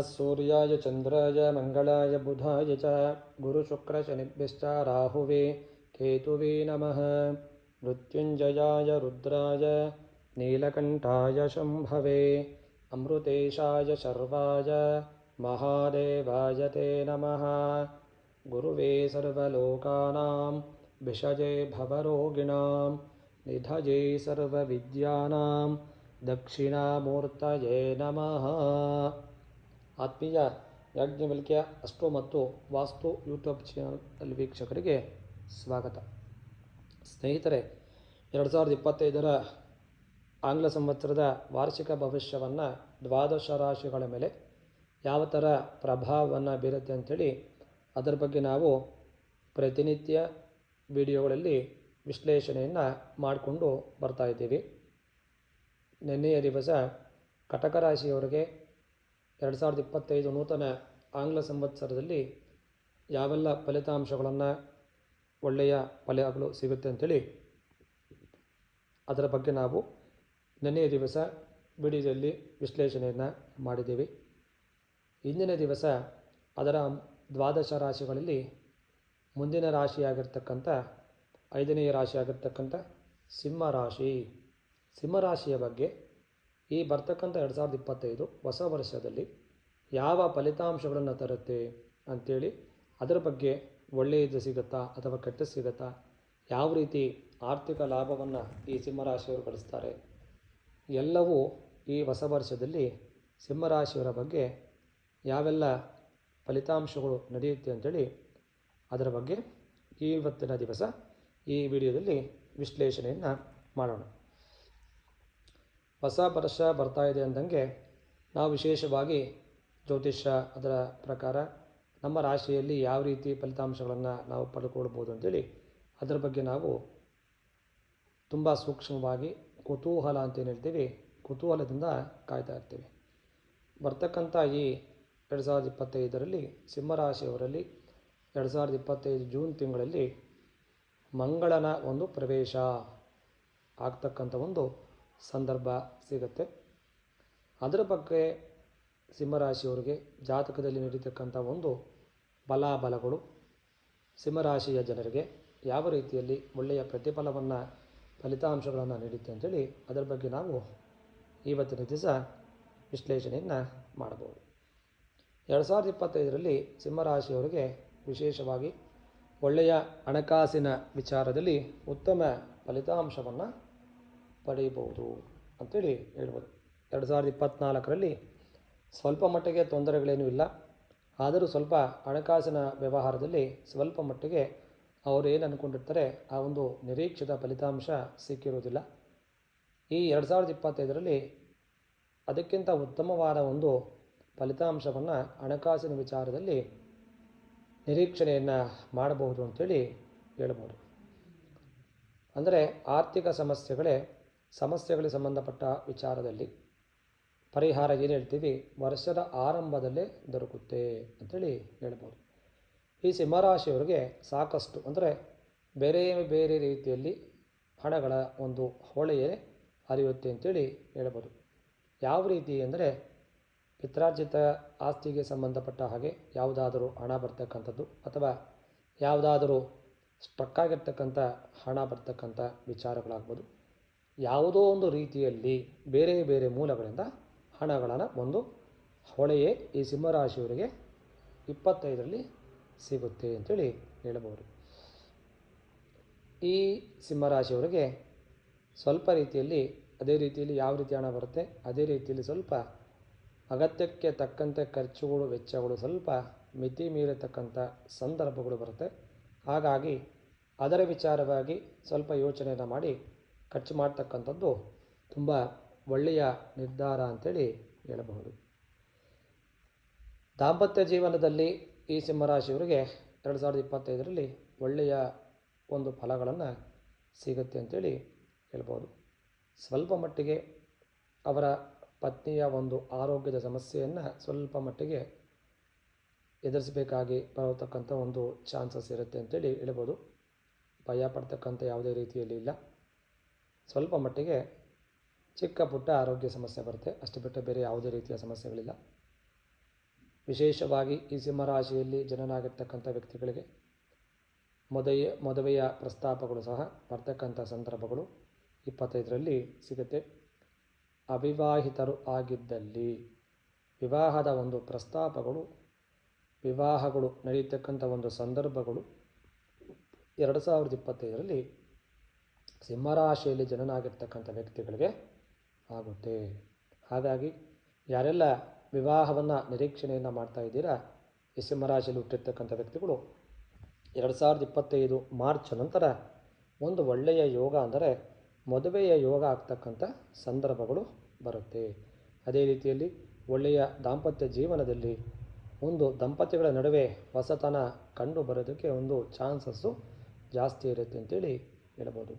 सूर्याय चन्द्राय मङ्गलाय बुधाय च। गुरुशुक्रशनिभ्यश्च राहुवे केतुवे नमः। मृत्युञ्जयाय रुद्राय नीलकण्ठाय शम्भवे। अमृतेशाय शर्वाय महादेवाय ते नमः। गुरुवे सर्वलोकानां विषजे भवरोगिणां निधये सर्वविद्यानां दक्षिणामूर्तये नमः। ಆತ್ಮೀಯ ಯಾಜ್ಞವಲ್ಕ್ಯ ಅಸ್ಟ್ರೋ ಮತ್ತು ವಾಸ್ತು ಯೂಟ್ಯೂಬ್ ಚಾನಲ್ ವೀಕ್ಷಕರಿಗೆ ಸ್ವಾಗತ. ಸ್ನೇಹಿತರೆ, ಎರಡು ಸಾವಿರದ ಇಪ್ಪತ್ತೈದರ ಆಂಗ್ಲ ಸಂವತ್ಸರದ ವಾರ್ಷಿಕ ಭವಿಷ್ಯವನ್ನು ದ್ವಾದಶ ರಾಶಿಗಳ ಮೇಲೆ ಯಾವ ಥರ ಪ್ರಭಾವವನ್ನು ಬೀರುತ್ತೆ ಅಂಥೇಳಿ ಅದರ ಬಗ್ಗೆ ನಾವು ಪ್ರತಿನಿತ್ಯ ವಿಡಿಯೋಗಳಲ್ಲಿ ವಿಶ್ಲೇಷಣೆಯನ್ನು ಮಾಡಿಕೊಂಡು ಬರ್ತಾ ಇದ್ದೀವಿ. ನಿನ್ನೆಯ ದಿವಸ ಕಟಕ ರಾಶಿಯವರಿಗೆ ಎರಡು ಸಾವಿರದ ಇಪ್ಪತ್ತೈದು ನೂತನ ಆಂಗ್ಲ ಸಂವತ್ಸರದಲ್ಲಿ ಯಾವೆಲ್ಲ ಫಲಿತಾಂಶಗಳನ್ನು ಒಳ್ಳೆಯ ಫಲಗಳು ಸಿಗುತ್ತೆ ಅಂಥೇಳಿ ಅದರ ಬಗ್ಗೆ ನಾವು ನೆನ್ನೆಯ ದಿವಸ ವಿಡಿಯೋದಲ್ಲಿ ವಿಶ್ಲೇಷಣೆಯನ್ನು ಮಾಡಿದ್ದೀವಿ. ಇಂದಿನ ದಿವಸ ಅದರ ದ್ವಾದಶ ರಾಶಿಗಳಲ್ಲಿ ಮುಂದಿನ ರಾಶಿಯಾಗಿರ್ತಕ್ಕಂಥ ಐದನೆಯ ರಾಶಿಯಾಗಿರ್ತಕ್ಕಂಥ ಸಿಂಹ ರಾಶಿ. ಸಿಂಹರಾಶಿಯ ಬಗ್ಗೆ ಈ ಬರ್ತಕ್ಕಂಥ ಎರಡು ಸಾವಿರದ ಇಪ್ಪತ್ತೈದು ಹೊಸ ವರ್ಷದಲ್ಲಿ ಯಾವ ಫಲಿತಾಂಶಗಳನ್ನು ತರುತ್ತೆ ಅಂಥೇಳಿ ಅದರ ಬಗ್ಗೆ ಒಳ್ಳೆಯದು ಸಿಗುತ್ತಾ ಅಥವಾ ಕೆಟ್ಟ ಸಿಗುತ್ತಾ, ಯಾವ ರೀತಿ ಆರ್ಥಿಕ ಲಾಭವನ್ನು ಈ ಸಿಂಹರಾಶಿಯವರು ಗಳಿಸ್ತಾರೆ, ಎಲ್ಲವೂ ಈ ಹೊಸ ವರ್ಷದಲ್ಲಿ ಸಿಂಹರಾಶಿಯವರ ಬಗ್ಗೆ ಯಾವೆಲ್ಲ ಫಲಿತಾಂಶಗಳು ನಡೆಯುತ್ತೆ ಅಂಥೇಳಿ ಅದರ ಬಗ್ಗೆ ಇವತ್ತಿನ ದಿವಸ ಈ ವಿಡಿಯೋದಲ್ಲಿ ವಿಶ್ಲೇಷಣೆಯನ್ನು ಮಾಡೋಣ. ಹೊಸ ವರ್ಷ ಬರ್ತಾ ಇದೆ ಅಂದಂಗೆ ನಾವು ವಿಶೇಷವಾಗಿ ಜ್ಯೋತಿಷ್ಯ ಅದರ ಪ್ರಕಾರ ನಮ್ಮ ರಾಶಿಯಲ್ಲಿ ಯಾವ ರೀತಿ ಫಲಿತಾಂಶಗಳನ್ನು ನಾವು ಪಡ್ಕೊಳ್ಬೋದು ಅಂತೇಳಿ ಅದರ ಬಗ್ಗೆ ನಾವು ತುಂಬ ಸೂಕ್ಷ್ಮವಾಗಿ ಕುತೂಹಲ ಅಂತ ಏನು ಹೇಳ್ತೀವಿ. ಕುತೂಹಲದಿಂದ ಕಾಯ್ತಾ ಇರ್ತೀವಿ. ಬರ್ತಕ್ಕಂಥ ಈ ಎರಡು ಸಾವಿರದ ಇಪ್ಪತ್ತೈದರಲ್ಲಿ ಸಿಂಹರಾಶಿಯವರಲ್ಲಿ ಎರಡು ಸಾವಿರದ ಇಪ್ಪತ್ತೈದು ಜೂನ್ ತಿಂಗಳಲ್ಲಿ ಮಂಗಳನ ಒಂದು ಪ್ರವೇಶ ಆಗ್ತಕ್ಕಂಥ ಒಂದು ಸಂದರ್ಭ ಸಿಗುತ್ತೆ. ಅದರ ಬಗ್ಗೆ ಸಿಂಹರಾಶಿಯವರಿಗೆ ಜಾತಕದಲ್ಲಿ ನಡೀತಕ್ಕಂಥ ಒಂದು ಬಲಾಬಲಗಳು ಸಿಂಹರಾಶಿಯ ಜನರಿಗೆ ಯಾವ ರೀತಿಯಲ್ಲಿ ಒಳ್ಳೆಯ ಪ್ರತಿಫಲವನ್ನು, ಫಲಿತಾಂಶಗಳನ್ನು ನೀಡುತ್ತೆ ಅಂಥೇಳಿ ಅದರ ಬಗ್ಗೆ ನಾವು ಇವತ್ತಿನ ದಿವಸ ವಿಶ್ಲೇಷಣೆಯನ್ನು ಮಾಡಬಹುದು. ಎರಡು ಸಾವಿರದ ಇಪ್ಪತ್ತೈದರಲ್ಲಿ ಸಿಂಹರಾಶಿಯವರಿಗೆ ವಿಶೇಷವಾಗಿ ಒಳ್ಳೆಯ ಹಣಕಾಸಿನ ವಿಚಾರದಲ್ಲಿ ಉತ್ತಮ ಫಲಿತಾಂಶವನ್ನು ಪಡೆಯಬಹುದು ಅಂತೇಳಿ ಹೇಳ್ಬೋದು. ಎರಡು ಸಾವಿರದ ಇಪ್ಪತ್ತ್ನಾಲ್ಕರಲ್ಲಿ ಸ್ವಲ್ಪ ಮಟ್ಟಿಗೆ ತೊಂದರೆಗಳೇನೂ ಇಲ್ಲ. ಆದರೂ ಸ್ವಲ್ಪ ಹಣಕಾಸಿನ ವ್ಯವಹಾರದಲ್ಲಿ ಸ್ವಲ್ಪ ಮಟ್ಟಿಗೆ ಅವರು ಏನು ಅಂದ್ಕೊಂಡಿರ್ತಾರೆ ಆ ಒಂದು ನಿರೀಕ್ಷಿತ ಫಲಿತಾಂಶ ಸಿಕ್ಕಿರುವುದಿಲ್ಲ ಈ ಎರಡು ಸಾವಿರದ ಇಪ್ಪತ್ತೈದರಲ್ಲಿ ಅದಕ್ಕಿಂತ ಉತ್ತಮವಾದ ಒಂದು ಫಲಿತಾಂಶವನ್ನು ಹಣಕಾಸಿನ ವಿಚಾರದಲ್ಲಿ ನಿರೀಕ್ಷಣೆಯನ್ನು ಮಾಡಬಹುದು ಅಂತೇಳಿ ಹೇಳ್ಬೋದು. ಅಂದರೆ ಆರ್ಥಿಕ ಸಮಸ್ಯೆಗಳೇ ಸಮಸ್ಯೆಗಳಿಗೆ ಸಂಬಂಧಪಟ್ಟ ವಿಚಾರದಲ್ಲಿ ಪರಿಹಾರ ಏನು ಹೇಳ್ತೀವಿ? ವರ್ಷದ ಆರಂಭದಲ್ಲೇ ದೊರಕುತ್ತೆ ಅಂತೇಳಿ ಹೇಳ್ಬೋದು. ಈ ಸಿಂಹರಾಶಿಯವರಿಗೆ ಸಾಕಷ್ಟು ಅಂದರೆ ಬೇರೆ ಬೇರೆ ರೀತಿಯಲ್ಲಿ ಹಣಗಳ ಒಂದು ಹೊಳೆಯೇ ಅರಿಯುತ್ತೆ ಅಂತೇಳಿ ಹೇಳ್ಬೋದು. ಯಾವ ರೀತಿ ಅಂದರೆ ಪಿತ್ರಾರ್ಜಿತ ಆಸ್ತಿಗೆ ಸಂಬಂಧಪಟ್ಟ ಹಾಗೆ ಯಾವುದಾದರೂ ಹಣ ಬರ್ತಕ್ಕಂಥದ್ದು ಅಥವಾ ಯಾವುದಾದರೂ ಸ್ಟ್ರಕ್ಕಾಗಿರ್ತಕ್ಕಂಥ ಹಣ ಬರ್ತಕ್ಕಂಥ ವಿಚಾರಗಳಾಗ್ಬೋದು. ಯಾವುದೋ ಒಂದು ರೀತಿಯಲ್ಲಿ ಬೇರೆ ಬೇರೆ ಮೂಲಗಳಿಂದ ಹಣಗಳನ್ನು ಒಂದು ಹೊಳೆಯೇ ಈ ಸಿಂಹರಾಶಿಯವರಿಗೆ ಇಪ್ಪತ್ತೈದರಲ್ಲಿ ಸಿಗುತ್ತೆ ಅಂತೇಳಿ ಹೇಳಬಹುದು. ಈ ಸಿಂಹರಾಶಿಯವರಿಗೆ ಸ್ವಲ್ಪ ರೀತಿಯಲ್ಲಿ, ಅದೇ ರೀತಿಯಲ್ಲಿ ಯಾವ ರೀತಿ ಹಣ ಬರುತ್ತೆ, ಅದೇ ರೀತಿಯಲ್ಲಿ ಸ್ವಲ್ಪ ಅಗತ್ಯಕ್ಕೆ ತಕ್ಕಂತೆ ಖರ್ಚುಗಳು, ವೆಚ್ಚಗಳು, ಸ್ವಲ್ಪ ಮಿತಿ ಮೀರತಕ್ಕಂಥ ಸಂದರ್ಭಗಳು ಬರುತ್ತೆ. ಹಾಗಾಗಿ ಅದರ ವಿಚಾರವಾಗಿ ಸ್ವಲ್ಪ ಯೋಚನೆಯನ್ನು ಮಾಡಿ ಖರ್ಚು ಮಾಡ್ತಕ್ಕಂಥದ್ದು ತುಂಬ ಒಳ್ಳೆಯ ನಿರ್ಧಾರ ಅಂಥೇಳಿ ಹೇಳಬಹುದು. ದಾಂಪತ್ಯ ಜೀವನದಲ್ಲಿ ಈ ಸಿಂಹರಾಶಿಯವರಿಗೆ ಎರಡು ಸಾವಿರದ ಇಪ್ಪತ್ತೈದರಲ್ಲಿ ಒಳ್ಳೆಯ ಒಂದು ಫಲಗಳನ್ನು ಸಿಗುತ್ತೆ ಅಂತೇಳಿ ಹೇಳ್ಬೋದು ಸ್ವಲ್ಪ ಮಟ್ಟಿಗೆ ಅವರ ಪತ್ನಿಯ ಒಂದು ಆರೋಗ್ಯದ ಸಮಸ್ಯೆಯನ್ನು ಸ್ವಲ್ಪ ಮಟ್ಟಿಗೆ ಎದುರಿಸಬೇಕಾಗಿ ಬರತಕ್ಕಂಥ ಒಂದು ಚಾನ್ಸಸ್ ಇರುತ್ತೆ ಅಂತೇಳಿ ಹೇಳ್ಬೋದು ಭಯ ಪಡ್ತಕ್ಕಂಥ ಯಾವುದೇ ರೀತಿಯಲ್ಲಿ ಇಲ್ಲ. ಸ್ವಲ್ಪ ಮಟ್ಟಿಗೆ ಚಿಕ್ಕ ಪುಟ್ಟ ಆರೋಗ್ಯ ಸಮಸ್ಯೆ ಬರುತ್ತೆ. ಅಷ್ಟು ಬಿಟ್ಟು ಬೇರೆ ಯಾವುದೇ ರೀತಿಯ ಸಮಸ್ಯೆಗಳಿಲ್ಲ. ವಿಶೇಷವಾಗಿ ಈ ಸಿಂಹರಾಶಿಯಲ್ಲಿ ಜನನಾಗಿರ್ತಕ್ಕಂಥ ವ್ಯಕ್ತಿಗಳಿಗೆ ಮದುವೆ ಮದುವೆಯ ಪ್ರಸ್ತಾಪಗಳು ಸಹ ಬರ್ತಕ್ಕಂಥ ಸಂದರ್ಭಗಳು ಇಪ್ಪತ್ತೈದರಲ್ಲಿ ಸಿಗುತ್ತೆ. ಅವಿವಾಹಿತರು ಆಗಿದ್ದಲ್ಲಿ ವಿವಾಹದ ಒಂದು ಪ್ರಸ್ತಾಪಗಳು, ವಿವಾಹಗಳು ನಡೆಯತಕ್ಕಂಥ ಒಂದು ಸಂದರ್ಭಗಳು ಎರಡು ಸಾವಿರದ ಇಪ್ಪತ್ತೈದರಲ್ಲಿ ಸಿಂಹರಾಶಿಯಲ್ಲಿ ಜನನಾಗಿರ್ತಕ್ಕಂಥ ವ್ಯಕ್ತಿಗಳಿಗೆ ಆಗುತ್ತೆ. ಹಾಗಾಗಿ ಯಾರೆಲ್ಲ ವಿವಾಹವನ್ನು ನಿರೀಕ್ಷಣೆಯನ್ನು ಮಾಡ್ತಾ ಇದ್ದೀರಾ, ಈ ಸಿಂಹರಾಶಿಯಲ್ಲಿ ಹುಟ್ಟಿರ್ತಕ್ಕಂಥ ವ್ಯಕ್ತಿಗಳು, ಎರಡು ಸಾವಿರದ ಇಪ್ಪತ್ತೈದು ಮಾರ್ಚ್ ನಂತರ ಒಂದು ಒಳ್ಳೆಯ ಯೋಗ ಅಂದರೆ ಮದುವೆಯ ಯೋಗ ಆಗ್ತಕ್ಕಂಥ ಸಂದರ್ಭಗಳು ಬರುತ್ತೆ. ಅದೇ ರೀತಿಯಲ್ಲಿ ಒಳ್ಳೆಯ ದಾಂಪತ್ಯ ಜೀವನದಲ್ಲಿ ಒಂದು ದಂಪತಿಗಳ ನಡುವೆ ಹೊಸತನ ಕಂಡು ಬರೋದಕ್ಕೆ ಒಂದು ಚಾನ್ಸಸ್ಸು ಜಾಸ್ತಿ ಇರುತ್ತೆ ಅಂತೇಳಿ ಹೇಳ್ಬೋದು.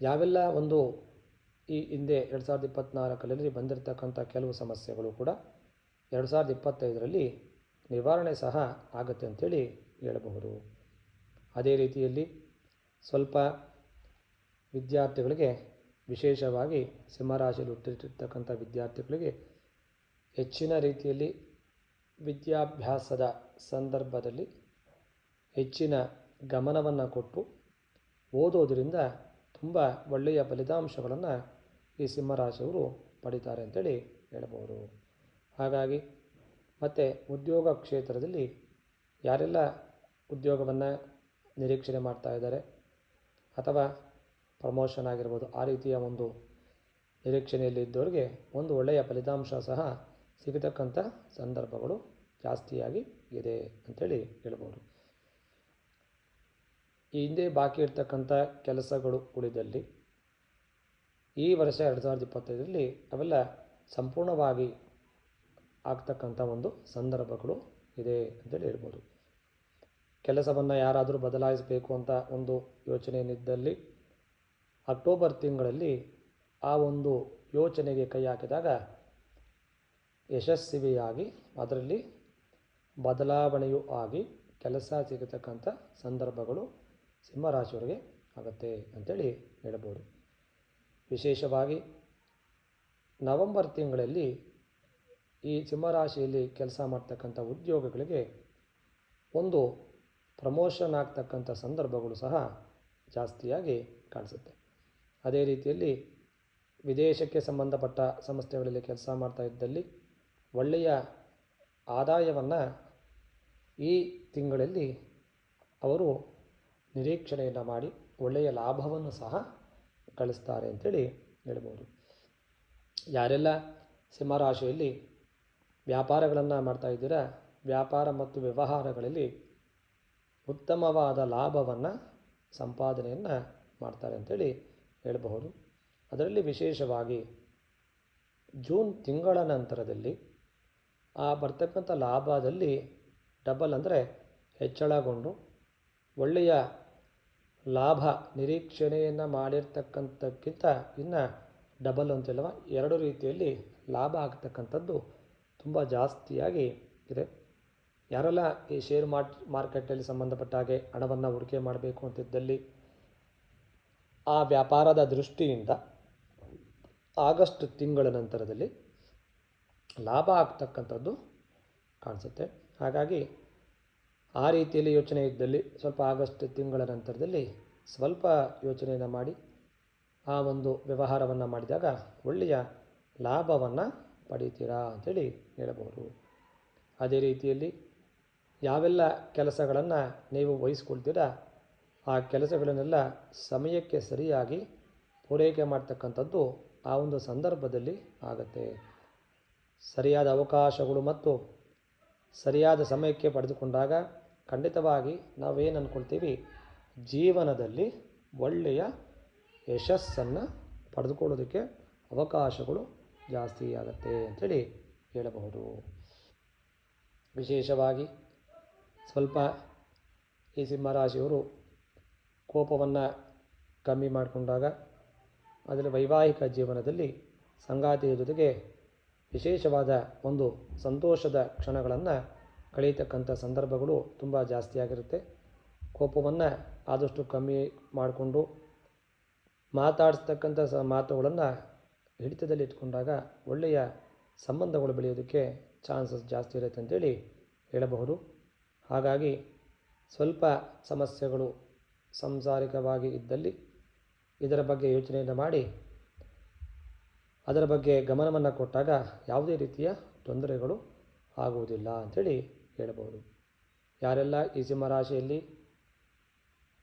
ಯಾವೆಲ್ಲ ಒಂದು ಈ ಹಿಂದೆ ಎರಡು ಸಾವಿರದ ಇಪ್ಪತ್ತ್ನಾಲ್ಕರಲ್ಲಿ ಬಂದಿರತಕ್ಕಂಥ ಕೆಲವು ಸಮಸ್ಯೆಗಳು ಕೂಡ ಎರಡು ಸಾವಿರದ ಇಪ್ಪತ್ತೈದರಲ್ಲಿ ನಿವಾರಣೆ ಸಹ ಆಗುತ್ತೆ ಅಂಥೇಳಿ ಹೇಳಬಹುದು. ಅದೇ ರೀತಿಯಲ್ಲಿ ಸ್ವಲ್ಪ ವಿದ್ಯಾರ್ಥಿಗಳಿಗೆ ವಿಶೇಷವಾಗಿ ಸಿಂಹರಾಶಿಯಲ್ಲಿ ಹುಟ್ಟಿರ್ತಕ್ಕಂಥ ವಿದ್ಯಾರ್ಥಿಗಳಿಗೆ ಹೆಚ್ಚಿನ ರೀತಿಯಲ್ಲಿ ವಿದ್ಯಾಭ್ಯಾಸದ ಸಂದರ್ಭದಲ್ಲಿ ಹೆಚ್ಚಿನ ಗಮನವನ್ನು ಕೊಟ್ಟು ಓದೋದರಿಂದ ತುಂಬ ಒಳ್ಳೆಯ ಫಲಿತಾಂಶಗಳನ್ನು ಈ ಸಿಂಹರಾಶಿಯವರು ಪಡಿತಾರೆ ಅಂತೇಳಿ ಹೇಳಬಹುದು. ಹಾಗಾಗಿ ಮತ್ತು ಉದ್ಯೋಗ ಕ್ಷೇತ್ರದಲ್ಲಿ ಯಾರೆಲ್ಲ ಉದ್ಯೋಗವನ್ನು ನಿರೀಕ್ಷಣೆ ಮಾಡ್ತಾ ಇದ್ದಾರೆ ಅಥವಾ ಪ್ರಮೋಷನ್ ಆಗಿರ್ಬೋದು ಆ ರೀತಿಯ ಒಂದು ನಿರೀಕ್ಷಣೆಯಲ್ಲಿ ಇದ್ದವರಿಗೆ ಒಂದು ಒಳ್ಳೆಯ ಫಲಿತಾಂಶ ಸಹ ಸಿಗತಕ್ಕಂಥ ಸಂದರ್ಭಗಳು ಜಾಸ್ತಿಯಾಗಿ ಇದೆ ಅಂಥೇಳಿ ಹೇಳ್ಬೋದು ಹಿಂದೆ ಬಾಕಿ ಇರ್ತಕ್ಕಂಥ ಕೆಲಸಗಳು ಉಳಿದಲ್ಲಿ ಈ ವರ್ಷ ಎರಡು ಸಾವಿರದ ಇಪ್ಪತ್ತೈದರಲ್ಲಿ ಅವೆಲ್ಲ ಸಂಪೂರ್ಣವಾಗಿ ಆಗ್ತಕ್ಕಂಥ ಒಂದು ಸಂದರ್ಭಗಳು ಇದೆ ಅಂತೇಳಿ ಹೇಳ್ಬೋದು. ಕೆಲಸವನ್ನು ಯಾರಾದರೂ ಬದಲಾಯಿಸಬೇಕು ಅಂತ ಒಂದು ಯೋಚನೆಯನ್ನಿದ್ದಲ್ಲಿ ಅಕ್ಟೋಬರ್ ತಿಂಗಳಲ್ಲಿ ಆ ಒಂದು ಯೋಚನೆಗೆ ಕೈ ಹಾಕಿದಾಗ ಯಶಸ್ವಿಯಾಗಿ ಅದರಲ್ಲಿ ಬದಲಾವಣೆಯೂ ಆಗಿ ಕೆಲಸ ಸಿಗತಕ್ಕಂಥ ಸಂದರ್ಭಗಳು ಸಿಂಹರಾಶಿಯವರಿಗೆ ಆಗುತ್ತೆ ಅಂತೇಳಿ ಹೇಳಬಹುದು. ವಿಶೇಷವಾಗಿ ನವೆಂಬರ್ ತಿಂಗಳಲ್ಲಿ ಈ ಸಿಂಹರಾಶಿಯಲ್ಲಿ ಕೆಲಸ ಮಾಡ್ತಕ್ಕಂಥ ಉದ್ಯೋಗಗಳಿಗೆ ಒಂದು ಪ್ರಮೋಷನ್ ಆಗ್ತಕ್ಕಂಥ ಸಂದರ್ಭಗಳು ಸಹ ಜಾಸ್ತಿಯಾಗಿ ಕಾಣಿಸುತ್ತೆ. ಅದೇ ರೀತಿಯಲ್ಲಿ ವಿದೇಶಕ್ಕೆ ಸಂಬಂಧಪಟ್ಟ ಸಂಸ್ಥೆಗಳಲ್ಲಿ ಕೆಲಸ ಮಾಡ್ತಾ ಇದ್ದಲ್ಲಿ ಒಳ್ಳೆಯ ಆದಾಯವನ್ನು ಈ ತಿಂಗಳಲ್ಲಿ ಅವರು ನಿರೀಕ್ಷಣೆಯನ್ನು ಮಾಡಿ ಒಳ್ಳೆಯ ಲಾಭವನ್ನು ಸಹ ಗಳಿಸ್ತಾರೆ ಅಂತೇಳಿ ಹೇಳ್ಬೋದು. ಯಾರೆಲ್ಲ ಸಿಂಹರಾಶಿಯಲ್ಲಿ ವ್ಯಾಪಾರಗಳನ್ನು ಮಾಡ್ತಾ ಇದ್ದೀರಾ, ವ್ಯಾಪಾರ ಮತ್ತು ವ್ಯವಹಾರಗಳಲ್ಲಿ ಉತ್ತಮವಾದ ಲಾಭವನ್ನು ಸಂಪಾದನೆಯನ್ನು ಮಾಡ್ತಾರೆ ಅಂತೇಳಿ ಹೇಳಬಹುದು. ಅದರಲ್ಲಿ ವಿಶೇಷವಾಗಿ ಜೂನ್ ತಿಂಗಳ ನಂತರದಲ್ಲಿ ಆ ಬರ್ತಕ್ಕಂಥ ಲಾಭದಲ್ಲಿ ಡಬಲ್ ಅಂದರೆ ಹೆಚ್ಚಳಗೊಂಡು ಒಳ್ಳೆಯ ಲಾಭ ನಿರೀಕ್ಷಣೆಯನ್ನು ಮಾಡಿರ್ತಕ್ಕಂಥಕ್ಕಿಂತ ಇನ್ನು ಡಬಲ್ ಅಂತೇಳುವ ಎರಡು ರೀತಿಯಲ್ಲಿ ಲಾಭ ಆಗ್ತಕ್ಕಂಥದ್ದು ತುಂಬ ಜಾಸ್ತಿಯಾಗಿ ಇದೆ. ಯಾರೆಲ್ಲ ಈ ಶೇರ್ ಮಾರ್ಟ್ ಮಾರ್ಕೆಟಲ್ಲಿ ಸಂಬಂಧಪಟ್ಟ ಹಾಗೆ ಹಣವನ್ನು ಹೂಡಿಕೆ ಮಾಡಬೇಕು ಅಂತಿದ್ದಲ್ಲಿ ಆ ವ್ಯಾಪಾರದ ದೃಷ್ಟಿಯಿಂದ ಆಗಸ್ಟ್ ತಿಂಗಳ ನಂತರದಲ್ಲಿ ಲಾಭ ಆಗ್ತಕ್ಕಂಥದ್ದು ಕಾಣಿಸುತ್ತೆ. ಹಾಗಾಗಿ ಆ ರೀತಿಯಲ್ಲಿ ಯೋಚನೆ ಇದ್ದಲ್ಲಿ ಸ್ವಲ್ಪ ಆಗಸ್ಟ್ ತಿಂಗಳ ನಂತರದಲ್ಲಿ ಸ್ವಲ್ಪ ಯೋಚನೆಯನ್ನು ಮಾಡಿ ಆ ಒಂದು ವ್ಯವಹಾರವನ್ನು ಮಾಡಿದಾಗ ಒಳ್ಳೆಯ ಲಾಭವನ್ನು ಪಡೀತೀರಾ ಅಂಥೇಳಿ ಹೇಳಬಹುದು. ಅದೇ ರೀತಿಯಲ್ಲಿ ಯಾವೆಲ್ಲ ಕೆಲಸಗಳನ್ನು ನೀವು ವಹಿಸ್ಕೊಳ್ತೀರಾ ಆ ಕೆಲಸಗಳನ್ನೆಲ್ಲ ಸಮಯಕ್ಕೆ ಸರಿಯಾಗಿ ಪೂರೈಕೆ ಮಾಡ್ತಕ್ಕಂಥದ್ದು ಆ ಒಂದು ಸಂದರ್ಭದಲ್ಲಿ ಆಗುತ್ತೆ. ಸರಿಯಾದ ಅವಕಾಶಗಳು ಮತ್ತು ಸರಿಯಾದ ಸಮಯಕ್ಕೆ ಪಡೆದುಕೊಂಡಾಗ ಖಂಡಿತವಾಗಿ ನಾವೇನು ಅಂದ್ಕೊಳ್ತೀವಿ ಜೀವನದಲ್ಲಿ ಒಳ್ಳೆಯ ಯಶಸ್ಸನ್ನು ಪಡೆದುಕೊಳ್ಳೋದಕ್ಕೆ ಅವಕಾಶಗಳು ಜಾಸ್ತಿ ಆಗುತ್ತೆ ಅಂಥೇಳಿ ಹೇಳಬಹುದು. ವಿಶೇಷವಾಗಿ ಸ್ವಲ್ಪ ಈ ಸಿಂಹರಾಶಿಯವರು ಕೋಪವನ್ನು ಕಮ್ಮಿ ಮಾಡಿಕೊಂಡಾಗ ಅದರ ವೈವಾಹಿಕ ಜೀವನದಲ್ಲಿ ಸಂಗಾತಿಯ ಜೊತೆಗೆ ವಿಶೇಷವಾದ ಒಂದು ಸಂತೋಷದ ಕ್ಷಣಗಳನ್ನು ಕಳೀತಕ್ಕಂಥ ಸಂದರ್ಭಗಳು ತುಂಬ ಜಾಸ್ತಿಯಾಗಿರುತ್ತೆ ಕೋಪವನ್ನು ಆದಷ್ಟು ಕಮ್ಮಿ ಮಾಡಿಕೊಂಡು ಮಾತಾಡಿಸ್ತಕ್ಕಂಥ ಸ ಮಾತುಗಳನ್ನು ಹಿಡಿತದಲ್ಲಿ ಇಟ್ಕೊಂಡಾಗ ಒಳ್ಳೆಯ ಸಂಬಂಧಗಳು ಬೆಳೆಯೋದಕ್ಕೆ ಚಾನ್ಸಸ್ ಜಾಸ್ತಿ ಇರುತ್ತೆ ಅಂತೇಳಿ ಹೇಳಬಹುದು. ಹಾಗಾಗಿ ಸ್ವಲ್ಪ ಸಮಸ್ಯೆಗಳು ಸಂಸಾರಿಕವಾಗಿ ಇದ್ದಲ್ಲಿ ಇದರ ಬಗ್ಗೆ ಯೋಚನೆಯನ್ನು ಮಾಡಿ, ಅದರ ಬಗ್ಗೆ ಗಮನವನ್ನು ಕೊಟ್ಟಾಗ ಯಾವುದೇ ರೀತಿಯ ತೊಂದರೆಗಳು ಆಗುವುದಿಲ್ಲ ಅಂಥೇಳಿ ಹೇಳಬಹುದು. ಯಾರೆಲ್ಲ ಈ ಸಿಂಹರಾಶಿಯಲ್ಲಿ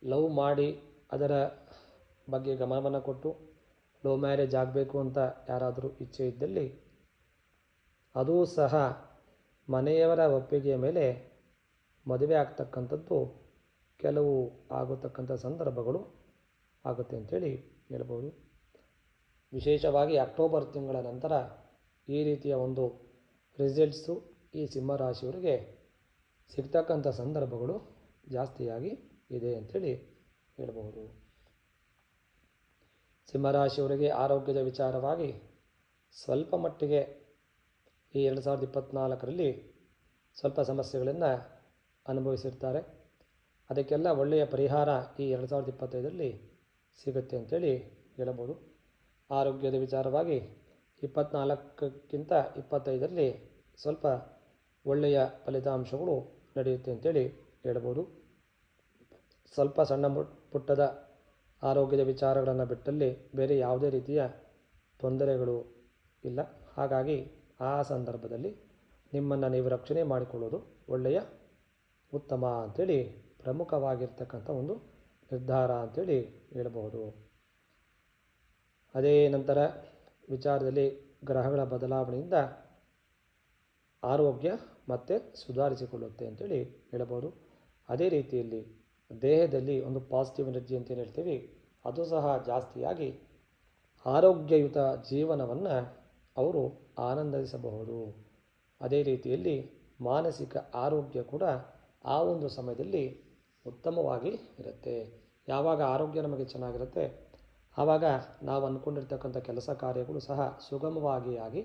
ಲವ್ ಮಾಡಿ ಅದರ ಬಗ್ಗೆ ಗಮನವನ್ನು ಕೊಟ್ಟು ಲವ್ ಮ್ಯಾರೇಜ್ ಆಗಬೇಕು ಅಂತ ಯಾರಾದರೂ ಇಚ್ಛೆ ಇದ್ದಲ್ಲಿ ಅದೂ ಸಹ ಮನೆಯವರ ಒಪ್ಪಿಗೆಯ ಮೇಲೆ ಮದುವೆ ಆಗ್ತಕ್ಕಂಥದ್ದು ಕೆಲವು ಆಗತಕ್ಕಂಥ ಸಂದರ್ಭಗಳು ಆಗುತ್ತೆ ಅಂಥೇಳಿ ಹೇಳ್ಬೋದು. ವಿಶೇಷವಾಗಿ ಅಕ್ಟೋಬರ್ ತಿಂಗಳ ನಂತರ ಈ ರೀತಿಯ ಒಂದು ರಿಸಲ್ಟ್ಸು ಈ ಸಿಂಹರಾಶಿಯವರಿಗೆ ಸಿಗ್ತಕ್ಕಂಥ ಸಂದರ್ಭಗಳು ಜಾಸ್ತಿಯಾಗಿ ಇದೆ ಅಂಥೇಳಿ ಹೇಳಬಹುದು. ಸಿಂಹರಾಶಿಯವರಿಗೆ ಆರೋಗ್ಯದ ವಿಚಾರವಾಗಿ ಸ್ವಲ್ಪ ಮಟ್ಟಿಗೆ ಈ ಎರಡು ಸಾವಿರದ ಇಪ್ಪತ್ತ್ನಾಲ್ಕರಲ್ಲಿ ಸ್ವಲ್ಪ ಸಮಸ್ಯೆಗಳನ್ನು ಅನುಭವಿಸಿರ್ತಾರೆ. ಅದಕ್ಕೆಲ್ಲ ಒಳ್ಳೆಯ ಪರಿಹಾರ ಈ ಎರಡು ಸಾವಿರದ ಇಪ್ಪತ್ತೈದರಲ್ಲಿ ಸಿಗುತ್ತೆ ಅಂಥೇಳಿ ಹೇಳಬಹುದು. ಆರೋಗ್ಯದ ವಿಚಾರವಾಗಿ ಇಪ್ಪತ್ತ್ನಾಲ್ಕಕ್ಕಿಂತ ಇಪ್ಪತ್ತೈದರಲ್ಲಿ ಸ್ವಲ್ಪ ಒಳ್ಳೆಯ ಫಲಿತಾಂಶಗಳು ನಡೆಯುತ್ತೆ ಅಂತೇಳಿ ಹೇಳ್ಬೋದು ಸ್ವಲ್ಪ ಸಣ್ಣ ಪುಟ್ಟದ ಆರೋಗ್ಯದ ವಿಚಾರಗಳನ್ನು ಬಿಟ್ಟಲ್ಲಿ ಬೇರೆ ಯಾವುದೇ ರೀತಿಯ ತೊಂದರೆಗಳು ಇಲ್ಲ. ಹಾಗಾಗಿ ಆ ಸಂದರ್ಭದಲ್ಲಿ ನಿಮ್ಮನ್ನು ನೀವು ರಕ್ಷಣೆ ಮಾಡಿಕೊಳ್ಳೋದು ಒಳ್ಳೆಯ ಉತ್ತಮ ಅಂಥೇಳಿ ಪ್ರಮುಖವಾಗಿರ್ತಕ್ಕಂಥ ಒಂದು ನಿರ್ಧಾರ ಅಂಥೇಳಿ ಹೇಳಬಹುದು. ಅದೇ ನಂತರ ವಿಚಾರದಲ್ಲಿ ಗ್ರಹಗಳ ಬದಲಾವಣೆಯಿಂದ ಆರೋಗ್ಯ ಮತ್ತೆ ಸುಧಾರಿಸಿಕೊಳ್ಳುತ್ತೆ ಅಂತೇಳಿ ಹೇಳಬಹುದು. ಅದೇ ರೀತಿಯಲ್ಲಿ ದೇಹದಲ್ಲಿ ಒಂದು ಪಾಸಿಟಿವ್ ಎನರ್ಜಿ ಅಂತ ಏನು ಹೇಳ್ತೀವಿ, ಅದು ಸಹ ಜಾಸ್ತಿಯಾಗಿ ಆರೋಗ್ಯಯುತ ಜೀವನವನ್ನು ಅವರು ಆನಂದಿಸಬಹುದು. ಅದೇ ರೀತಿಯಲ್ಲಿ ಮಾನಸಿಕ ಆರೋಗ್ಯ ಕೂಡ ಆ ಒಂದು ಸಮಯದಲ್ಲಿ ಉತ್ತಮವಾಗಿ ಇರುತ್ತೆ. ಯಾವಾಗ ಆರೋಗ್ಯ ನಮಗೆ ಚೆನ್ನಾಗಿರುತ್ತೆ, ಆವಾಗ ನಾವು ಅಂದ್ಕೊಂಡಿರ್ತಕ್ಕಂಥ ಕೆಲಸ ಕಾರ್ಯಗಳು ಸಹ ಸುಗಮವಾಗಿ ಆಗಿ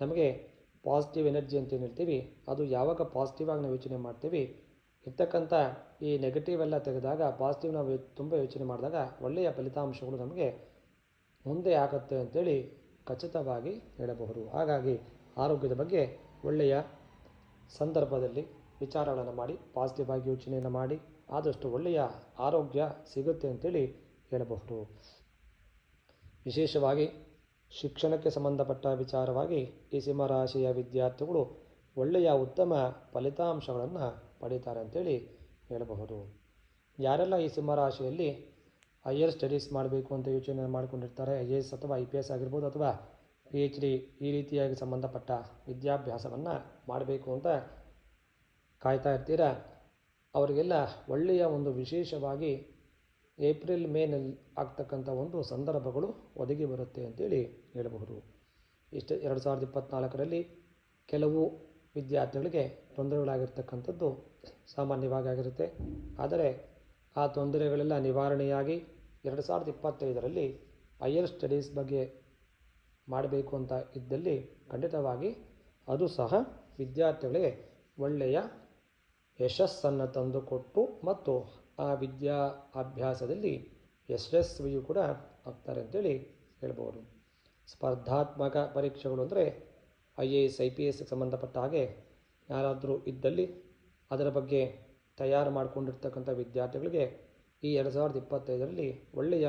ನಮಗೆ ಪಾಸಿಟಿವ್ ಎನರ್ಜಿ ಅಂತ ಏನು ಹೇಳ್ತೀವಿ, ಅದು ಯಾವಾಗ ಪಾಸಿಟಿವ್ ಆಗಿ ನಾವು ಯೋಚನೆ ಮಾಡ್ತೀವಿ ಇರ್ತಕ್ಕಂಥ ಈ ನೆಗೆಟಿವ್ ಎಲ್ಲ ತೆಗೆದಾಗ ಪಾಸಿಟಿವ್ ನಾವು ತುಂಬ ಯೋಚನೆ ಮಾಡಿದಾಗ ಒಳ್ಳೆಯ ಫಲಿತಾಂಶಗಳು ನಮಗೆ ಮುಂದೆ ಆಗುತ್ತೆ ಅಂತೇಳಿ ಖಚಿತವಾಗಿ ಹೇಳಬಹುದು. ಹಾಗಾಗಿ ಆರೋಗ್ಯದ ಬಗ್ಗೆ ಒಳ್ಳೆಯ ಸಂದರ್ಭದಲ್ಲಿ ವಿಚಾರಗಳನ್ನು ಮಾಡಿ ಪಾಸಿಟಿವ್ ಆಗಿ ಯೋಚನೆಯನ್ನು ಮಾಡಿ, ಆದಷ್ಟು ಒಳ್ಳೆಯ ಆರೋಗ್ಯ ಸಿಗುತ್ತೆ ಅಂತೇಳಿ ಹೇಳಬಹುದು. ವಿಶೇಷವಾಗಿ ಶಿಕ್ಷಣಕ್ಕೆ ಸಂಬಂಧಪಟ್ಟ ವಿಚಾರವಾಗಿ ಈ ಸಿಂಹರಾಶಿಯ ವಿದ್ಯಾರ್ಥಿಗಳು ಒಳ್ಳೆಯ ಉತ್ತಮ ಫಲಿತಾಂಶಗಳನ್ನು ಪಡೀತಾರೆ ಅಂತೇಳಿ ಹೇಳಬಹುದು. ಯಾರೆಲ್ಲ ಈ ಸಿಂಹರಾಶಿಯಲ್ಲಿ ಹೈಯರ್ ಸ್ಟಡೀಸ್ ಮಾಡಬೇಕು ಅಂತ ಯೋಚನೆ ಮಾಡಿಕೊಂಡಿರ್ತಾರೆ ಐ ಎ ಎಸ್ ಅಥವಾ ಐ ಪಿ ಎಸ್ ಆಗಿರ್ಬೋದು ಅಥವಾ ಪಿ ಎಚ್ ಡಿ ಈ ರೀತಿಯಾಗಿ ಸಂಬಂಧಪಟ್ಟ ವಿದ್ಯಾಭ್ಯಾಸವನ್ನು ಮಾಡಬೇಕು ಅಂತ ಕಾಯ್ತಾ ಇರ್ತೀರಾ? ಅವರಿಗೆಲ್ಲ ಒಳ್ಳೆಯ ಒಂದು ವಿಶೇಷವಾಗಿ ಏಪ್ರಿಲ್ ಮೇನಲ್ಲಿ ಆಗ್ತಕ್ಕಂಥ ಒಂದು ಸಂದರ್ಭಗಳು ಒದಗಿ ಬರುತ್ತೆ ಅಂತೇಳಿ ಹೇಳಬಹುದು. ಇಷ್ಟು ಎರಡು ಸಾವಿರದ ಇಪ್ಪತ್ತ್ನಾಲ್ಕರಲ್ಲಿ ಕೆಲವು ವಿದ್ಯಾರ್ಥಿಗಳಿಗೆ ತೊಂದರೆಗಳಾಗಿರ್ತಕ್ಕಂಥದ್ದು ಸಾಮಾನ್ಯವಾಗಿ ಆಗಿರುತ್ತೆ. ಆದರೆ ಆ ತೊಂದರೆಗಳೆಲ್ಲ ನಿವಾರಣೆಯಾಗಿ ಎರಡು ಸಾವಿರದ ಇಪ್ಪತ್ತೈದರಲ್ಲಿ ಹೈಯರ್ ಸ್ಟಡೀಸ್ ಬಗ್ಗೆ ಮಾಡಬೇಕು ಅಂತ ಇದ್ದಲ್ಲಿ ಖಂಡಿತವಾಗಿ ಅದು ಸಹ ವಿದ್ಯಾರ್ಥಿಗಳಿಗೆ ಒಳ್ಳೆಯ ಯಶಸ್ಸನ್ನು ತಂದುಕೊಟ್ಟು ಮತ್ತು ಆ ವಿದ್ಯಾ ಅಭ್ಯಾಸದಲ್ಲಿ ಯಶಸ್ವಿಯೂ ಕೂಡ ಆಗ್ತಾರೆ ಅಂತೇಳಿ ಹೇಳ್ಬೋದು. ಸ್ಪರ್ಧಾತ್ಮಕ ಪರೀಕ್ಷೆಗಳು ಅಂದರೆ I A S, I P ಎಸ್ಗೆ ಸಂಬಂಧಪಟ್ಟ ಹಾಗೆ ಯಾರಾದರೂ ಇದ್ದಲ್ಲಿ ಅದರ ಬಗ್ಗೆ ತಯಾರು ಮಾಡಿಕೊಂಡಿರ್ತಕ್ಕಂಥ ವಿದ್ಯಾರ್ಥಿಗಳಿಗೆ ಈ ಎರಡು ಸಾವಿರದ ಇಪ್ಪತ್ತೈದರಲ್ಲಿ ಒಳ್ಳೆಯ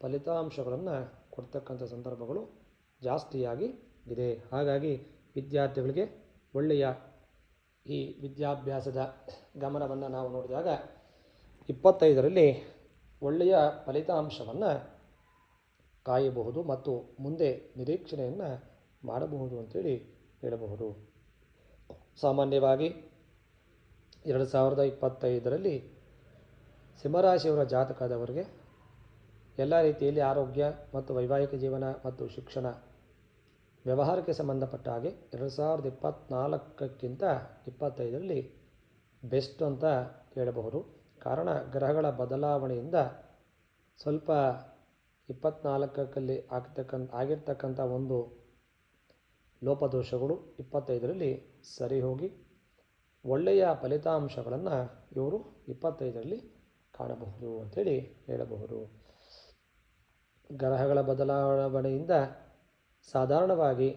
ಫಲಿತಾಂಶಗಳನ್ನು ಕೊಡ್ತಕ್ಕಂಥ ಸಂದರ್ಭಗಳು ಜಾಸ್ತಿಯಾಗಿ ಇದೆ. ಹಾಗಾಗಿ ವಿದ್ಯಾರ್ಥಿಗಳಿಗೆ ಒಳ್ಳೆಯ ಈ ವಿದ್ಯಾಭ್ಯಾಸದ ಗಮನವನ್ನು ನಾವು ನೋಡಿದಾಗ ಇಪ್ಪತ್ತೈದರಲ್ಲಿ ಒಳ್ಳೆಯ ಫಲಿತಾಂಶವನ್ನು ಕಾಯಬಹುದು ಮತ್ತು ಮುಂದೆ ನಿರೀಕ್ಷಣೆಯನ್ನು ಮಾಡಬಹುದು ಅಂತೇಳಿ ಹೇಳಬಹುದು. ಸಾಮಾನ್ಯವಾಗಿ ಎರಡು ಸಾವಿರದ ಇಪ್ಪತ್ತೈದರಲ್ಲಿ ಸಿಂಹರಾಶಿಯವರ ಜಾತಕದವರಿಗೆ ಎಲ್ಲ ರೀತಿಯಲ್ಲಿ ಆರೋಗ್ಯ ಮತ್ತು ವೈವಾಹಿಕ ಜೀವನ ಮತ್ತು ಶಿಕ್ಷಣ ವ್ಯವಹಾರಕ್ಕೆ ಸಂಬಂಧಪಟ್ಟ ಹಾಗೆ ಎರಡು ಸಾವಿರದ ಇಪ್ಪತ್ತ್ನಾಲ್ಕಕ್ಕಿಂತ ಇಪ್ಪತ್ತೈದರಲ್ಲಿ ಬೆಸ್ಟ್ ಅಂತ ಹೇಳಬಹುದು. ಕಾರಣ ಗ್ರಹಗಳ ಬದಲಾವಣೆಯಿಂದ ಸ್ವಲ್ಪ ಇಪ್ಪತ್ತ್ನಾಲ್ಕರಲ್ಲಿ ಆಗ್ತಕ್ಕಂಥ, ಆಗಿರ್ತಕ್ಕಂಥ ಒಂದು ಲೋಪದೋಷಗಳು ಇಪ್ಪತ್ತೈದರಲ್ಲಿ ಸರಿ ಹೋಗಿ ಒಳ್ಳೆಯ ಫಲಿತಾಂಶಗಳನ್ನು ಇವರು ಇಪ್ಪತ್ತೈದರಲ್ಲಿ ಕಾಣಬಹುದು ಅಂಥೇಳಿ ಹೇಳಬಹುದು. ಗ್ರಹಗಳ ಬದಲಾವಣೆಯಿಂದ ಸಾಧಾರಣವಾಗಿ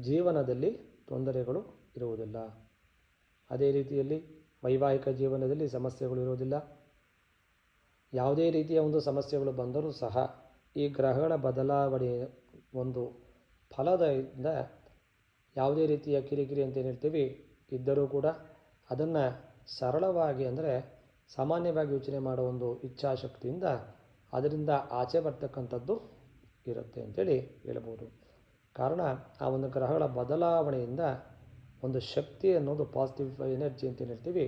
ಜೀವನದಲ್ಲಿ ತೊಂದರೆಗಳು ಇರುವುದಿಲ್ಲ. ಅದೇ ರೀತಿಯಲ್ಲಿ ವೈವಾಹಿಕ ಜೀವನದಲ್ಲಿ ಸಮಸ್ಯೆಗಳು ಇರುವುದಿಲ್ಲ. ಯಾವುದೇ ರೀತಿಯ ಒಂದು ಸಮಸ್ಯೆಗಳು ಬಂದರೂ ಸಹ ಈ ಗ್ರಹಗಳ ಬದಲಾವಣೆ ಒಂದು ಫಲದಿಂದ ಯಾವುದೇ ರೀತಿಯ ಕಿರಿಕಿರಿ ಅಂತ ಏನು ಹೇಳ್ತೀವಿ, ಇದ್ದರೂ ಕೂಡ ಅದನ್ನು ಸರಳವಾಗಿ ಅಂದರೆ ಸಾಮಾನ್ಯವಾಗಿ ಯೋಚನೆ ಮಾಡೋ ಒಂದು ಇಚ್ಛಾಶಕ್ತಿಯಿಂದ ಅದರಿಂದ ಆಚೆ ಬರ್ತಕ್ಕಂಥದ್ದು ಇರುತ್ತೆ ಅಂತೇಳಿ ಹೇಳ್ಬೋದು. ಕಾರಣ ಆ ಒಂದು ಗ್ರಹಗಳ ಬದಲಾವಣೆಯಿಂದ ಒಂದು ಶಕ್ತಿ ಅನ್ನೋದು ಪಾಸಿಟಿವ್ ಎನರ್ಜಿ ಅಂತ ಹೇಳ್ತೀವಿ,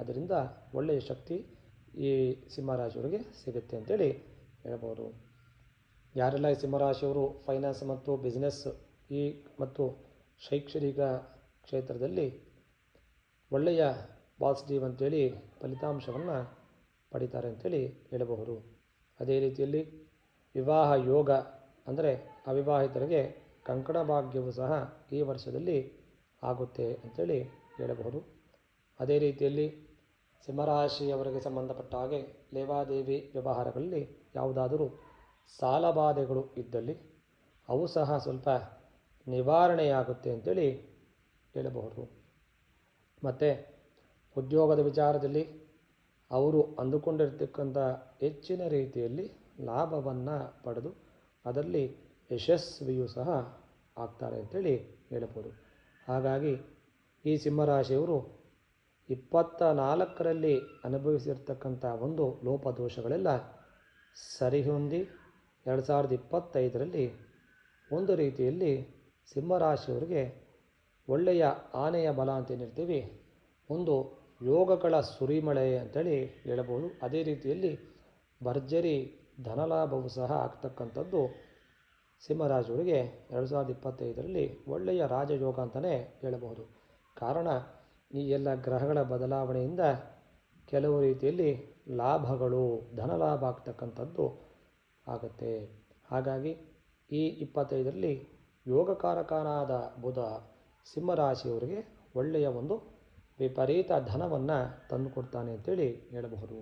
ಅದರಿಂದ ಒಳ್ಳೆಯ ಶಕ್ತಿ ಈ ಸಿಂಹರಾಶಿಯವರಿಗೆ ಸಿಗುತ್ತೆ ಅಂತೇಳಿ ಹೇಳ್ಬೋದು. ಯಾರೆಲ್ಲ ಈ ಸಿಂಹರಾಶಿಯವರು ಫೈನಾನ್ಸ್ ಮತ್ತು ಬಿಸ್ನೆಸ್ ಈ ಮತ್ತು ಶೈಕ್ಷಣಿಕ ಕ್ಷೇತ್ರದಲ್ಲಿ ಒಳ್ಳೆಯ ಪಾಸಿಟಿವ್ ಅಂತೇಳಿ ಫಲಿತಾಂಶವನ್ನು ಪಡಿತಾರೆ ಅಂತೇಳಿ ಹೇಳಬಹುದು. ಅದೇ ರೀತಿಯಲ್ಲಿ ವಿವಾಹ ಯೋಗ ಅಂದರೆ ಅವಿವಾಹಿತರಿಗೆ ಕಂಕಣ ಭಾಗ್ಯವು ಸಹ ಈ ವರ್ಷದಲ್ಲಿ ಆಗುತ್ತೆ ಅಂತೇಳಿ ಹೇಳಬಹುದು. ಅದೇ ರೀತಿಯಲ್ಲಿ ಸಿಂಹರಾಶಿಯವರಿಗೆ ಸಂಬಂಧಪಟ್ಟ ಹಾಗೆ ಲೇವಾದೇವಿ ವ್ಯವಹಾರಗಳಲ್ಲಿ ಯಾವುದಾದರೂ ಸಾಲಬಾಧೆಗಳು ಇದ್ದಲ್ಲಿ ಅವು ಸಹ ಸ್ವಲ್ಪ ನಿವಾರಣೆಯಾಗುತ್ತೆ ಅಂತೇಳಿ ಹೇಳಬಹುದು. ಮತ್ತು ಉದ್ಯೋಗದ ವಿಚಾರದಲ್ಲಿ ಅವರು ಅಂದುಕೊಂಡಿರ್ತಕ್ಕಂಥ ಹೆಚ್ಚಿನ ರೀತಿಯಲ್ಲಿ ಲಾಭವನ್ನು ಪಡೆದು ಅದರಲ್ಲಿ ಯಶಸ್ವಿಯೂ ಸಹ ಆಗ್ತಾರೆ ಅಂತೇಳಿ ಹೇಳಬಹುದು. ಹಾಗಾಗಿ ಈ ಸಿಂಹರಾಶಿಯವರು ಇಪ್ಪತ್ತ ನಾಲ್ಕರಲ್ಲಿ ಅನುಭವಿಸಿರ್ತಕ್ಕಂಥ ಒಂದು ಲೋಪದೋಷಗಳೆಲ್ಲ ಸರಿಹೊಂದಿ ಎರಡು ಸಾವಿರದ ಇಪ್ಪತ್ತೈದರಲ್ಲಿ ಒಂದು ರೀತಿಯಲ್ಲಿ ಸಿಂಹರಾಶಿಯವರಿಗೆ ಒಳ್ಳೆಯ ಆನೆಯ ಬಲ ಅಂತ ಏನಿರ್ತೀವಿ, ಒಂದು ಯೋಗಗಳ ಸುರಿಮಳೆ ಅಂತೇಳಿ ಹೇಳಬಹುದು. ಅದೇ ರೀತಿಯಲ್ಲಿ ಭರ್ಜರಿ ಧನಲಾಭವು ಸಹ ಆಗ್ತಕ್ಕಂಥದ್ದು ಸಿಂಹರಾಜವರಿಗೆ ಎರಡು ಸಾವಿರದ ಇಪ್ಪತ್ತೈದರಲ್ಲಿ ಒಳ್ಳೆಯ ರಾಜಯೋಗ ಅಂತಲೇ ಹೇಳಬಹುದು. ಕಾರಣ, ಈ ಎಲ್ಲ ಗ್ರಹಗಳ ಬದಲಾವಣೆಯಿಂದ ಕೆಲವು ರೀತಿಯಲ್ಲಿ ಲಾಭಗಳು, ಧನಲಾಭ ಆಗ್ತಕ್ಕಂಥದ್ದು ಆಗುತ್ತೆ. ಹಾಗಾಗಿ ಈ ಇಪ್ಪತ್ತೈದರಲ್ಲಿ ಯೋಗಕಾರಕನಾದ ಬುಧ ಸಿಂಹರಾಶಿಯವರಿಗೆ ಒಳ್ಳೆಯ ಒಂದು ವಿಪರೀತ ಧನವನ್ನು ತಂದುಕೊಡ್ತಾನೆ ಅಂತೇಳಿ ಹೇಳಬಹುದು.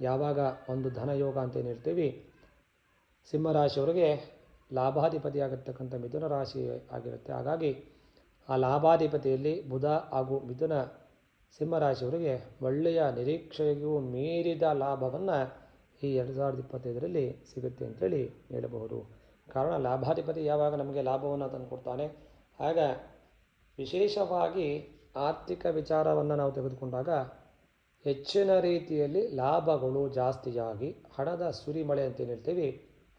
ಯಾವಾಗ ಒಂದು ಧನಯೋಗ ಅಂತ ಏನು ಹೇಳ್ತೀವಿ? ಸಿಂಹರಾಶಿಯವರಿಗೆ ಲಾಭಾಧಿಪತಿಯಾಗಿರ್ತಕ್ಕಂಥ ಮಿಥುನ ರಾಶಿ ಆಗಿರುತ್ತೆ. ಹಾಗಾಗಿ ಆ ಲಾಭಾಧಿಪತಿಯಲ್ಲಿ ಬುಧ ಹಾಗೂ ಮಿಥುನ ಸಿಂಹರಾಶಿಯವರಿಗೆ ಒಳ್ಳೆಯ ನಿರೀಕ್ಷೆಗೂ ಮೀರಿದ ಲಾಭವನ್ನು ಈ ಎರಡು ಸಾವಿರದ ಇಪ್ಪತ್ತೈದರಲ್ಲಿ ಸಿಗುತ್ತೆ ಅಂತೇಳಿ ಹೇಳಬಹುದು. ಕಾರಣ ಲಾಭಾಧಿಪತಿ ಯಾವಾಗ ನಮಗೆ ಲಾಭವನ್ನು ತಂದುಕೊಡ್ತಾನೆ ಆಗ ವಿಶೇಷವಾಗಿ ಆರ್ಥಿಕ ವಿಚಾರವನ್ನು ನಾವು ತೆಗೆದುಕೊಂಡಾಗ ಹೆಚ್ಚಿನ ರೀತಿಯಲ್ಲಿ ಲಾಭಗಳು ಜಾಸ್ತಿಯಾಗಿ ಹಣದ ಸುರಿಮಳೆ ಅಂತ ಏನು ಹೇಳ್ತೀವಿ?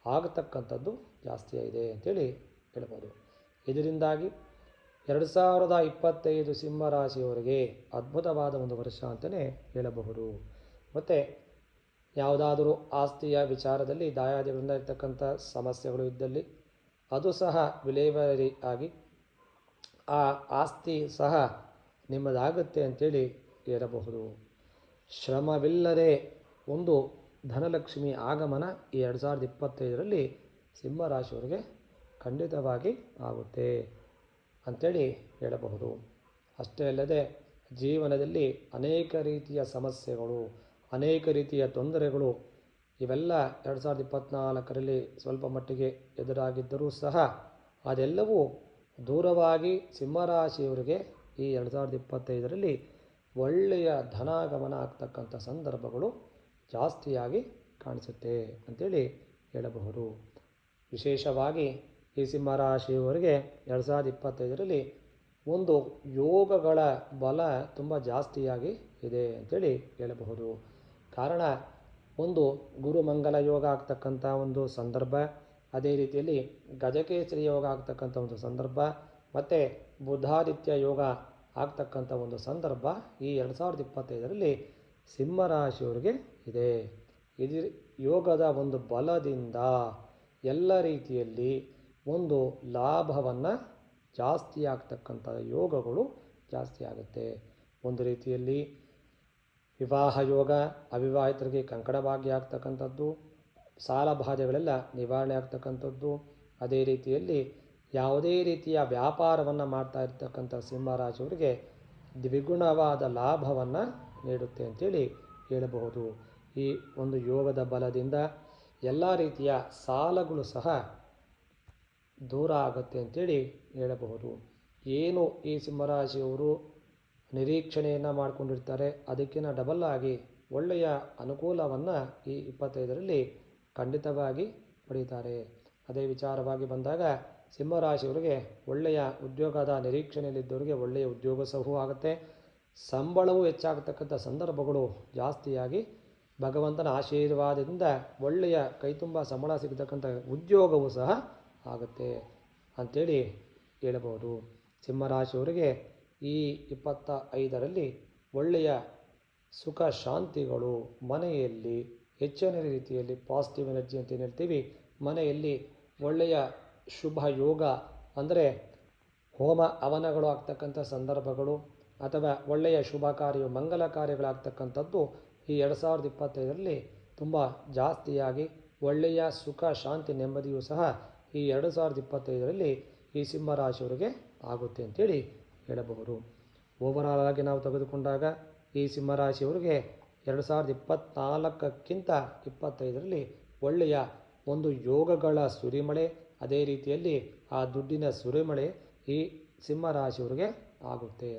ಆಗತಕ್ಕಂಥದ್ದು ಜಾಸ್ತಿಯಾಗಿದೆ ಅಂತೇಳಿ ಹೇಳ್ಬೋದು ಇದರಿಂದಾಗಿ ಎರಡು ಸಾವಿರದ ಇಪ್ಪತ್ತೈದು ಸಿಂಹರಾಶಿಯವರಿಗೆ ಅದ್ಭುತವಾದ ಒಂದು ವರ್ಷ ಅಂತಲೇ ಹೇಳಬಹುದು. ಮತ್ತು ಯಾವುದಾದರೂ ಆಸ್ತಿಯ ವಿಚಾರದಲ್ಲಿ ದಾಯಾದಿಗಳಿಂದ ಇರ್ತಕ್ಕಂಥ ಸಮಸ್ಯೆಗಳು ಇದ್ದಲ್ಲಿ ಅದು ಸಹ ವಿಲೇವಾರಿ ಆಗಿ ಆ ಆಸ್ತಿ ಸಹ ನಿಮ್ಮದಾಗುತ್ತೆ ಅಂತೇಳಿ ಹೇಳಬಹುದು. ಶ್ರಮವಿಲ್ಲದೆ ಒಂದು ಧನಲಕ್ಷ್ಮಿ ಆಗಮನ ಈ ಎರಡು ಸಾವಿರದ ಇಪ್ಪತ್ತೈದರಲ್ಲಿ ಸಿಂಹರಾಶಿಯವರಿಗೆ ಖಂಡಿತವಾಗಿ ಆಗುತ್ತೆ ಅಂಥೇಳಿ ಹೇಳಬಹುದು. ಅಷ್ಟೇ ಅಲ್ಲದೆ ಜೀವನದಲ್ಲಿ ಅನೇಕ ರೀತಿಯ ಸಮಸ್ಯೆಗಳು ಅನೇಕ ರೀತಿಯ ತೊಂದರೆಗಳು ಇವೆಲ್ಲ ಎರಡು ಸಾವಿರದ ಇಪ್ಪತ್ನಾಲ್ಕರಲ್ಲಿ ಸ್ವಲ್ಪ ಮಟ್ಟಿಗೆ ಎದುರಾಗಿದ್ದರೂ ಸಹ ಅದೆಲ್ಲವೂ ದೂರವಾಗಿ ಸಿಂಹರಾಶಿಯವರಿಗೆ ಈ ಎರಡು ಸಾವಿರದ ಇಪ್ಪತ್ತೈದರಲ್ಲಿ ಒಳ್ಳೆಯ ಧನಾಗಮನ ಆಗ್ತಕ್ಕಂಥ ಸಂದರ್ಭಗಳು ಜಾಸ್ತಿಯಾಗಿ ಕಾಣಿಸುತ್ತೆ ಅಂತೇಳಿ ಹೇಳಬಹುದು. ವಿಶೇಷವಾಗಿ ಈ ಸಿಂಹರಾಶಿಯವರಿಗೆ ಎರಡು ಸಾವಿರದ ಇಪ್ಪತ್ತೈದರಲ್ಲಿ ಒಂದು ಯೋಗಗಳ ಬಲ ತುಂಬ ಜಾಸ್ತಿಯಾಗಿ ಇದೆ ಅಂತೇಳಿ ಹೇಳಬಹುದು. ಕಾರಣ ಒಂದು ಗುರುಮಂಗಲ ಯೋಗ ಆಗ್ತಕ್ಕಂಥ ಒಂದು ಸಂದರ್ಭ, ಅದೇ ರೀತಿಯಲ್ಲಿ ಗಜಕೇಸರಿ ಯೋಗ ಆಗ್ತಕ್ಕಂಥ ಒಂದು ಸಂದರ್ಭ, ಮತ್ತು ಬುಧಾದಿತ್ಯ ಯೋಗ ಆಗ್ತಕ್ಕಂಥ ಒಂದು ಸಂದರ್ಭ ಈ ಎರಡು ಸಾವಿರದ ಇಪ್ಪತ್ತೈದರಲ್ಲಿ ಸಿಂಹರಾಶಿಯವರಿಗೆ ಇದೆ. ಇದು ಯೋಗದ ಒಂದು ಬಲದಿಂದ ಎಲ್ಲ ರೀತಿಯಲ್ಲಿ ಒಂದು ಲಾಭವನ್ನು ಜಾಸ್ತಿ ಆಗ್ತಕ್ಕಂಥ ಯೋಗಗಳು ಜಾಸ್ತಿ ಆಗುತ್ತೆ. ಒಂದು ರೀತಿಯಲ್ಲಿ ವಿವಾಹ ಯೋಗ ಅವಿವಾಹಿತರಿಗೆ ಕಂಕಣ ಭಾಗ್ಯ ಆಗ್ತಕ್ಕಂಥದ್ದು ಸಾಲ ಬಾಧೆಗಳೆಲ್ಲ ನಿವಾರಣೆ ಆಗ್ತಕ್ಕಂಥದ್ದು ಅದೇ ರೀತಿಯಲ್ಲಿ ಯಾವುದೇ ರೀತಿಯ ವ್ಯಾಪಾರವನ್ನು ಮಾಡ್ತಾ ಇರ್ತಕ್ಕಂಥ ಸಿಂಹರಾಜವರಿಗೆ ದ್ವಿಗುಣವಾದ ಲಾಭವನ್ನು ನೀಡುತ್ತೆ ಅಂತೇಳಿ ಹೇಳಬಹುದು. ಈ ಒಂದು ಯೋಗದ ಬಲದಿಂದ ಎಲ್ಲ ರೀತಿಯ ಸಾಲಗಳು ಸಹ ದೂರ ಆಗುತ್ತೆ ಅಂತೇಳಿ ಹೇಳಬಹುದು. ಏನು ಈ ಸಿಂಹರಾಶಿಯವರು ನಿರೀಕ್ಷಣೆಯನ್ನು ಮಾಡಿಕೊಂಡಿರ್ತಾರೆ. ಅದಕ್ಕಿಂತ ಡಬಲ್ ಆಗಿ ಒಳ್ಳೆಯ ಅನುಕೂಲವನ್ನು ಈ ಇಪ್ಪತ್ತೈದರಲ್ಲಿ ಖಂಡಿತವಾಗಿ ಪಡೀತಾರೆ. ಅದೇ ವಿಚಾರವಾಗಿ ಬಂದಾಗ ಸಿಂಹರಾಶಿಯವರಿಗೆ ಒಳ್ಳೆಯ ಉದ್ಯೋಗದ ನಿರೀಕ್ಷಣೆಯಲ್ಲಿದ್ದವರಿಗೆ ಒಳ್ಳೆಯ ಉದ್ಯೋಗ ಸಹೂ ಆಗುತ್ತೆ. ಸಂಬಳವು ಹೆಚ್ಚಾಗತಕ್ಕಂಥ ಸಂದರ್ಭಗಳು ಜಾಸ್ತಿಯಾಗಿ ಭಗವಂತನ ಆಶೀರ್ವಾದದಿಂದ ಒಳ್ಳೆಯ ಕೈತುಂಬ ಸಂಬಳ ಸಿಗತಕ್ಕಂಥ ಉದ್ಯೋಗವೂ ಸಹ ಆಗುತ್ತೆ ಅಂಥೇಳಿ ಹೇಳಬಹುದು. ಸಿಂಹರಾಶಿಯವರಿಗೆ ಈ ಇಪ್ಪತ್ತ ಐದರಲ್ಲಿ ಒಳ್ಳೆಯ ಸುಖ ಶಾಂತಿಗಳು ಮನೆಯಲ್ಲಿ, ಹೆಚ್ಚಿನ ರೀತಿಯಲ್ಲಿ ಪಾಸಿಟಿವ್ ಎನರ್ಜಿ ಅಂತ ಏನು ಹೇಳ್ತೀವಿ? ಮನೆಯಲ್ಲಿ ಒಳ್ಳೆಯ ಶುಭ ಯೋಗ ಅಂದರೆ ಹೋಮ ಹವನಗಳು ಆಗ್ತಕ್ಕಂಥ ಸಂದರ್ಭಗಳು ಅಥವಾ ಒಳ್ಳೆಯ ಶುಭ ಕಾರ್ಯ, ಮಂಗಲ ಕಾರ್ಯಗಳಾಗ್ತಕ್ಕಂಥದ್ದು ಈ ಎರಡು ಸಾವಿರದ ಇಪ್ಪತ್ತೈದರಲ್ಲಿ ತುಂಬ ಜಾಸ್ತಿಯಾಗಿ ಒಳ್ಳೆಯ ಸುಖ, ಶಾಂತಿ, ನೆಮ್ಮದಿಯೂ ಸಹ ಈ ಎರಡು ಸಾವಿರದ ಇಪ್ಪತ್ತೈದರಲ್ಲಿ ಈ ಸಿಂಹರಾಶಿಯವರಿಗೆ ಆಗುತ್ತೆ ಅಂತೇಳಿ ಹೇಳಬಹುದು. ಓವರಾಲ್ ಆಗಿ ನಾವು ತೆಗೆದುಕೊಂಡಾಗ ಈ ಸಿಂಹರಾಶಿಯವರಿಗೆ ಎರಡು ಸಾವಿರದ ಇಪ್ಪತ್ತ್ನಾಲ್ಕಕ್ಕಿಂತ ಇಪ್ಪತ್ತೈದರಲ್ಲಿ ಒಳ್ಳೆಯ ಒಂದು ಯೋಗಗಳ ಸುರಿಮಳೆ, ಅದೇ ರೀತಿಯಲ್ಲಿ ಆ ದುಡ್ಡಿನ ಸುರಿಮಳೆ ಈ ಸಿಂಹರಾಶಿಯವರಿಗೆ ಆಗುತ್ತೆ.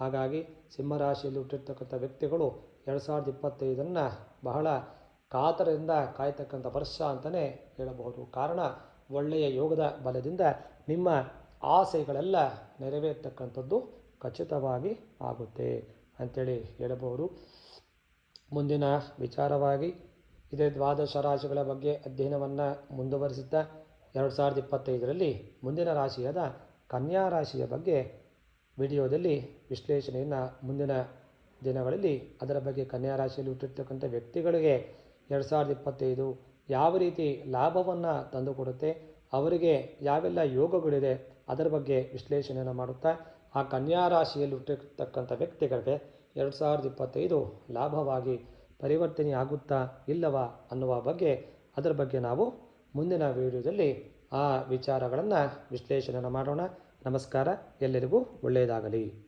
ಹಾಗಾಗಿ ಸಿಂಹರಾಶಿಯಲ್ಲಿ ಹುಟ್ಟಿರ್ತಕ್ಕಂಥ ವ್ಯಕ್ತಿಗಳು ಎರಡು ಸಾವಿರದ ಇಪ್ಪತ್ತೈದನ್ನು ಬಹಳ ಕಾತರದಿಂದ ಕಾಯ್ತಕ್ಕಂಥ ವರ್ಷ ಅಂತಲೇ ಹೇಳಬಹುದು. ಕಾರಣ ಒಳ್ಳೆಯ ಯೋಗದ ಬಲದಿಂದ ನಿಮ್ಮ ಆಸೆಗಳೆಲ್ಲ ನೆರವೇರ್ತಕ್ಕಂಥದ್ದು ಖಚಿತವಾಗಿ ಆಗುತ್ತೆ ಅಂಥೇಳಿ ಹೇಳಬಹುದು. ಮುಂದಿನ ವಿಚಾರವಾಗಿ ಇದೇ ದ್ವಾದಶ ರಾಶಿಗಳ ಬಗ್ಗೆ ಅಧ್ಯಯನವನ್ನು ಮುಂದುವರಿಸುತ್ತಾ ಎರಡು ಸಾವಿರದ ಇಪ್ಪತ್ತೈದರಲ್ಲಿ ಮುಂದಿನ ರಾಶಿಯಾದ ಕನ್ಯಾ ರಾಶಿಯ ಬಗ್ಗೆ ವಿಡಿಯೋದಲ್ಲಿ ವಿಶ್ಲೇಷಣೆಯನ್ನು ಮುಂದಿನ ದಿನಗಳಲ್ಲಿ ಅದರ ಬಗ್ಗೆ ಕನ್ಯಾ ರಾಶಿಯಲ್ಲಿ ಹುಟ್ಟಿರ್ತಕ್ಕಂಥ ವ್ಯಕ್ತಿಗಳಿಗೆ ಎರಡು ಸಾವಿರದ ಇಪ್ಪತ್ತೈದು ಯಾವ ರೀತಿ ಲಾಭವನ್ನು ತಂದುಕೊಡುತ್ತೆ, ಅವರಿಗೆ ಯಾವೆಲ್ಲ ಯೋಗಗಳಿದೆ ಅದರ ಬಗ್ಗೆ ವಿಶ್ಲೇಷಣೆಯನ್ನು ಮಾಡುತ್ತಾ, ಆ ಕನ್ಯಾ ರಾಶಿಯಲ್ಲಿ ಹುಟ್ಟಿರ್ತಕ್ಕಂಥ ವ್ಯಕ್ತಿಗಳಿಗೆ ಎರಡು ಸಾವಿರದ ಇಪ್ಪತ್ತೈದು ಲಾಭವಾಗಿ ಪರಿವರ್ತನೆ ಆಗುತ್ತಾ ಇಲ್ಲವಾ ಅನ್ನುವ ಬಗ್ಗೆ, ಅದರ ಬಗ್ಗೆ ನಾವು ಮುಂದಿನ ವಿಡಿಯೋದಲ್ಲಿ ಆ ವಿಚಾರಗಳನ್ನು ವಿಶ್ಲೇಷಣೆಯನ್ನು ಮಾಡೋಣ. ನಮಸ್ಕಾರ, ಎಲ್ಲರಿಗೂ ಒಳ್ಳೆಯದಾಗಲಿ.